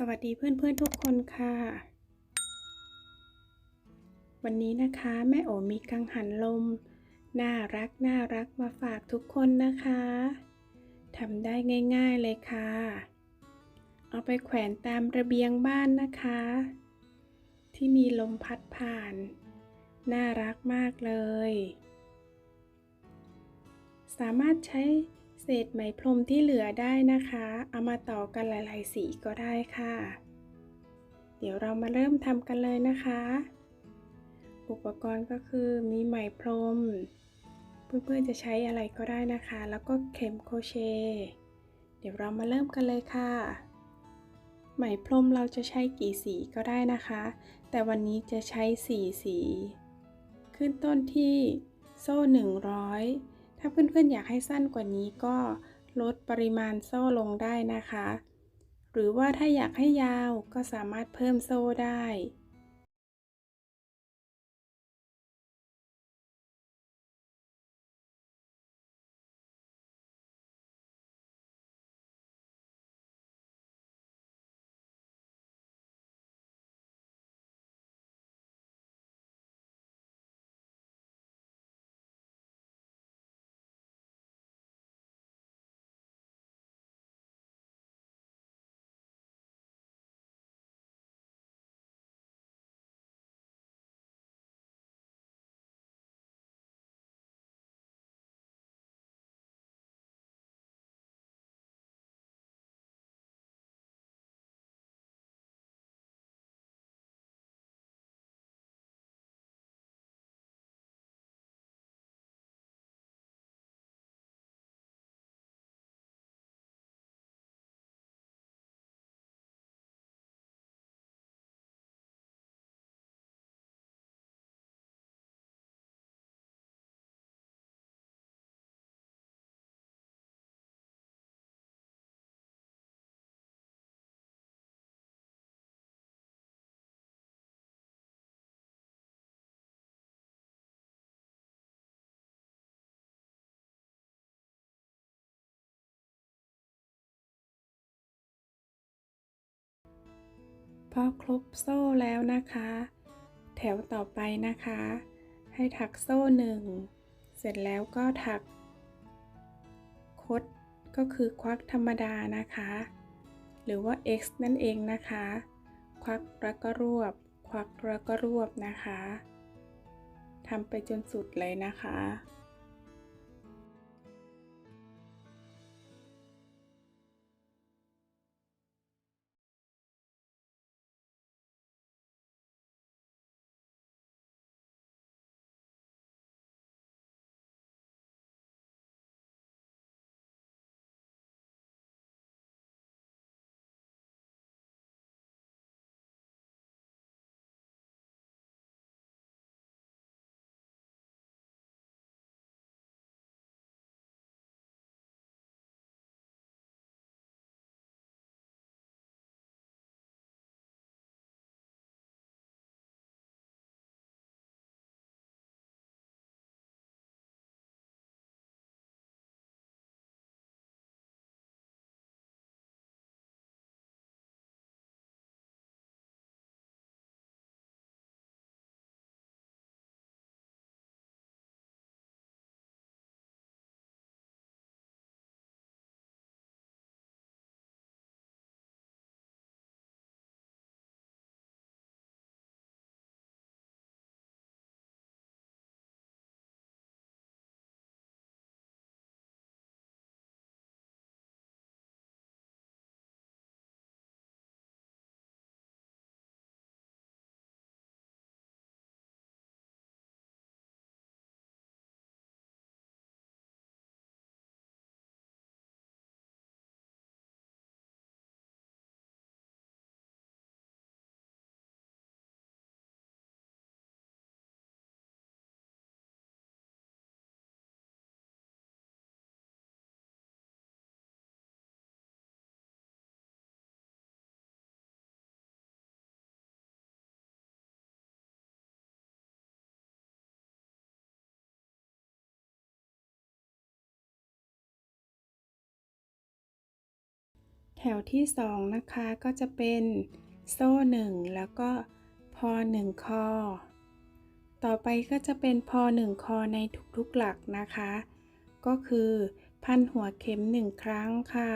สวัสดีเพื่อนๆทุกคนค่ะ วันนี้นะคะแม่โอมีกังหันลม น่ารักน่ารักมาฝากทุกคนนะคะทำได้ง่ายๆเลยค่ะ เอาไปแขวนตามระเบียงบ้านนะคะ ที่มีลมพัดผ่าน น่ารักมากเลย สามารถใช้ เศษไหมพรมที่เหลือได้นะคะ เอามาต่อกันหลาย ๆ สีก็ได้ค่ะ เดี๋ยวเรามาเริ่มทำกันเลยนะคะ อุปกรณ์ก็คือมีไหมพรม เพื่อน ๆ จะใช้อะไรก็ได้นะคะ แล้วก็เข็มโครเชต์เดี๋ยวเรามาเริ่มกันเลยค่ะ ไหมพรมเราจะใช้กี่สีก็ได้นะคะ แต่วันนี้จะใช้สีสี ขึ้นต้นที่โซ่100 ถ้าเพื่อนๆอยากให้สั้นกว่านี้ก็ลดปริมาณโซ่ลงได้นะคะ หรือว่าถ้าอยากให้ยาวก็สามารถเพิ่มโซ่ได้ พอครบโซ่แล้วนะคะ แถวต่อไปนะคะ ให้ถักโซ่หนึ่งเสร็จแล้วก็ถัก คดก็คือควักธรรมดานะคะ หรือว่า X นั่นเองนะคะ ควักแล้วก็รวบ ควักแล้วก็รวบนะคะทำไปจนสุดเลยนะคะ แถวที่สองนะคะก็จะเป็นโซ่หนึ่งแล้วก็พอหนึ่งคอ ต่อไปก็จะเป็นพอหนึ่งคอในทุกๆหลักนะคะ ก็คือพันหัวเข็มหนึ่งครั้งค่ะ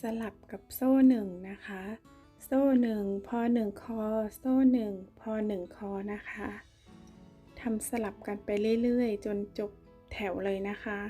สลับกับโซ่หนึ่งนะคะ โซ่หนึ่งพอหนึ่งคอ โซ่หนึ่งพอหนึ่งคอนะคะทำสลับกันไปเรื่อยๆ จนจบแถวเลยนะคะ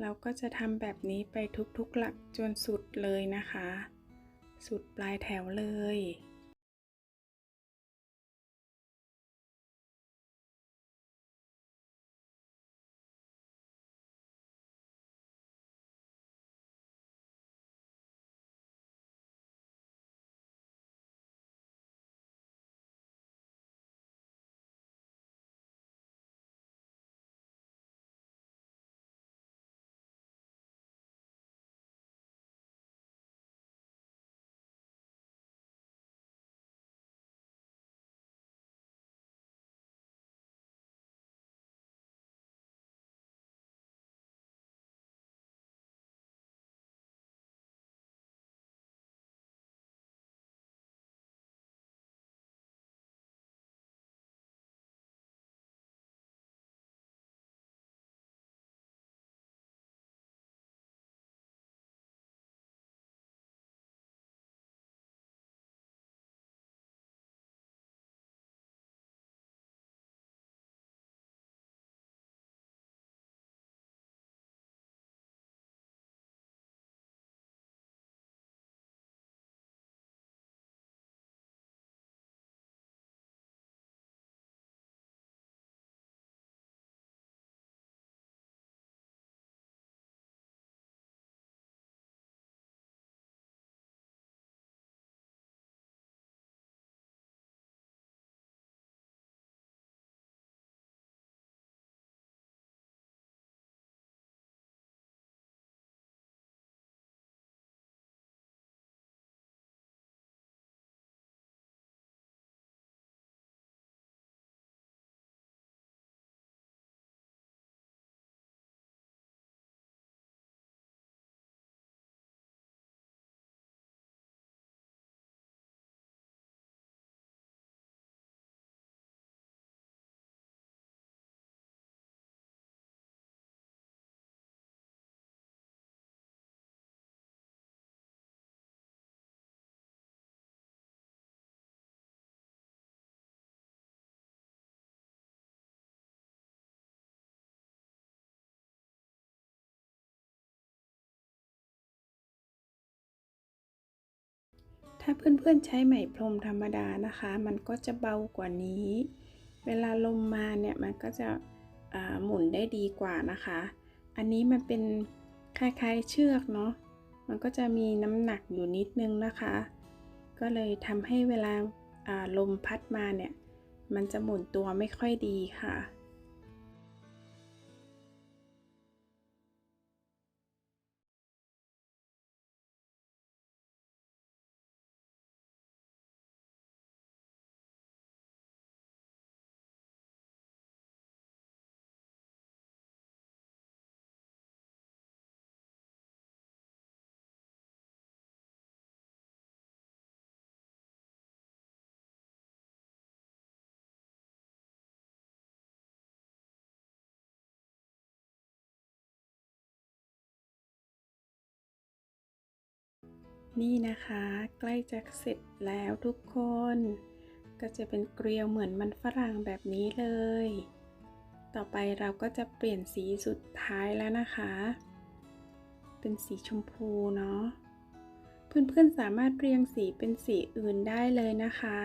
เราก็จะทำแบบนี้ไปทุกๆหลักจนสุดเลยนะคะ สุดปลายแถวเลย ถ้าเพื่อนๆใช้ไหมพรมธรรมดานะคะ มันก็จะเบากว่านี้ เวลาลมมาเนี่ยมันก็จะหมุนได้ดีกว่านะคะ อันนี้มันเป็นคล้ายๆเชือกเนาะ มันก็จะมีน้ำหนักอยู่นิดนึงนะคะ ก็เลยทำให้เวลาลมพัดมาเนี่ย มันจะหมุนตัวไม่ค่อยดีค่ะ นี่นะคะ ใกล้จะเสร็จแล้วทุกคน ก็จะเป็นเกลียวเหมือนมันฝรั่งแบบนี้เลย ต่อไปเราก็จะเปลี่ยนสีสุดท้ายแล้วนะคะ เป็นสีชมพูเนาะเพื่อนๆสามารถเรียงสีเป็นสีอื่นได้เลยนะคะ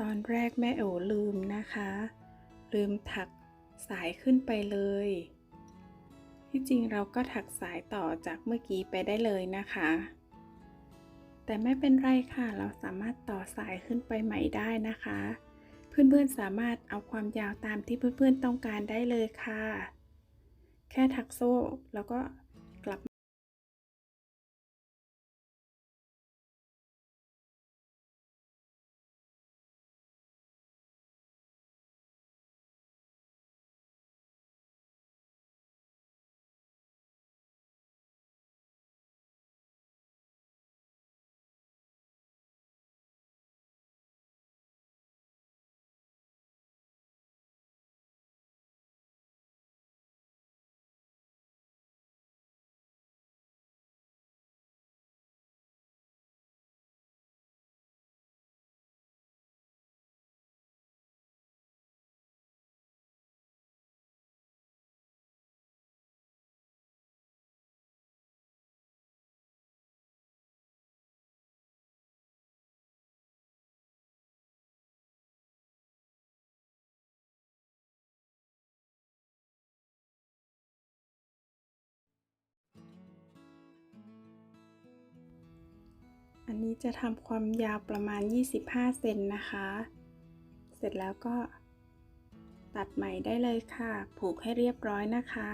ตอนแรกแม่โอลืมนะคะ ลืมถักสายขึ้นไปเลย ที่จริงเราก็ถักสายต่อจากเมื่อกี้ไปได้เลยนะคะ แต่ไม่เป็นไรค่ะ เราสามารถต่อสายขึ้นไปใหม่ได้นะคะ เพื่อนๆสามารถเอาความยาวตามที่เพื่อนๆต้องการได้เลยค่ะ แค่ถักโซ่แล้วก็ อันนี้จะทำความยาวประมาณ 25 เซนนะคะ เสร็จแล้วก็ตัดไหมได้เลยค่ะ ผูกให้เรียบร้อยนะคะ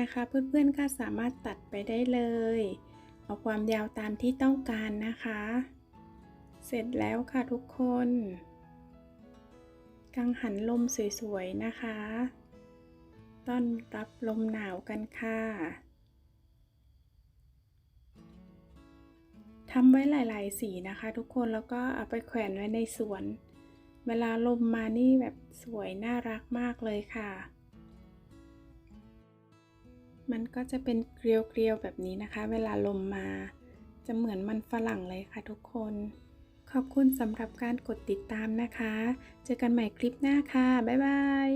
นะคะ เพื่อนๆก็สามารถตัดไปได้เลย เอาความยาวตามที่ต้องการนะคะ เสร็จแล้วค่ะทุกคน กังหันลมสวยๆนะคะ ต้อนรับลมหนาวกันค่ะทำไว้หลายๆ สีนะคะ ทุกคนแล้วก็เอาไปแขวนไว้ในสวน เวลาลมมานี่แบบสวยน่ารักมากเลยค่ะ มันก็จะเป็นเกลียวๆแบบนี้นะคะ เวลาลมมา จะเหมือนมันฝรั่งเลยค่ะทุกคน ขอบคุณสำหรับการกดติดตามนะคะ เจอกันใหม่คลิปหน้าค่ะ บ๊ายบาย